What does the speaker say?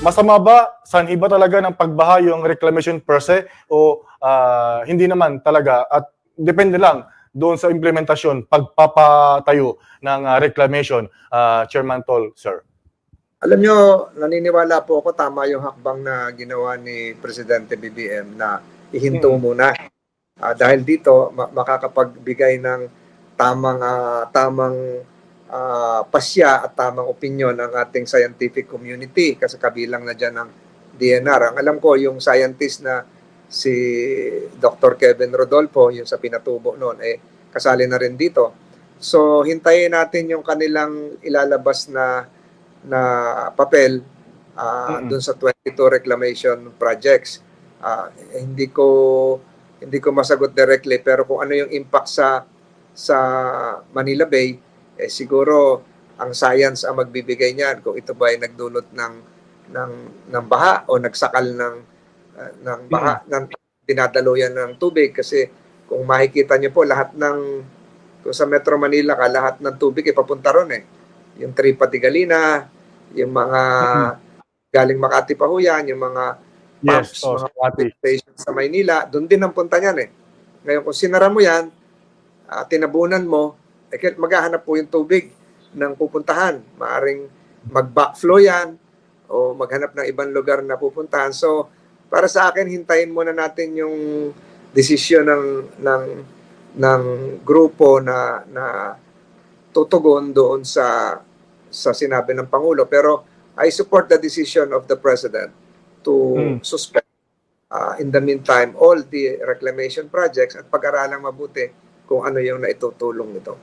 masama ba, sanhi ba talaga ng pagbaha yung reclamation per se o ah, hindi naman talaga at depende lang doon sa implementasyon, pagpapatayo ng ah, reclamation, ah, Chairman Tol, sir. Alam nyo, naniniwala po ako tama yung hakbang na ginawa ni Presidente BBM na ihinto Mm. muna. Ah, dahil dito, ma- makakapagbigay ng tamang ah, tamang ah, pasya at tamang opinion ng ating scientific community kasi kabilang na dyan ng DNR. Ang alam ko, yung scientist na si Dr. Kevin Rodolfo, yung sa pinatubo noon, eh, kasali na rin dito. So, hintayin natin yung kanilang ilalabas na na papel ah, Mm-mm. dun sa 22 reclamation projects. Eh, hindi ko hindi ko masagot directly pero kung ano yung impact sa sa Manila Bay eh siguro ang science ang magbibigay niyan kung ito ba ay nagdulot ng ng ng baha o nagsakal ng ah, ng baha ng dinadaluyan ng tubig kasi kung makikita niyo po lahat ng kung sa Metro Manila ka lahat ng tubig ay papunta ron eh yung Tripa de Galina, yung mga galing Makati pa ho yan, yung mga Yes, pumps, oh, mga Makati. station sa Maynila, doon din ang punta niyan eh. Ngayon, kung sinara mo yan, at tinabunan mo, eh, kaya maghahanap po yung tubig ng pupuntahan. Maaring mag-backflow yan o maghanap ng ibang lugar na pupuntahan. So, para sa akin, hintayin muna natin yung desisyon ng ng ng grupo na na tutugon doon sa sa sinabi ng pangulo pero I support the decision of the president to Mm. suspend uh, in the meantime all the reclamation projects at pag-aralang mabuti kung ano yung naitutulong nito.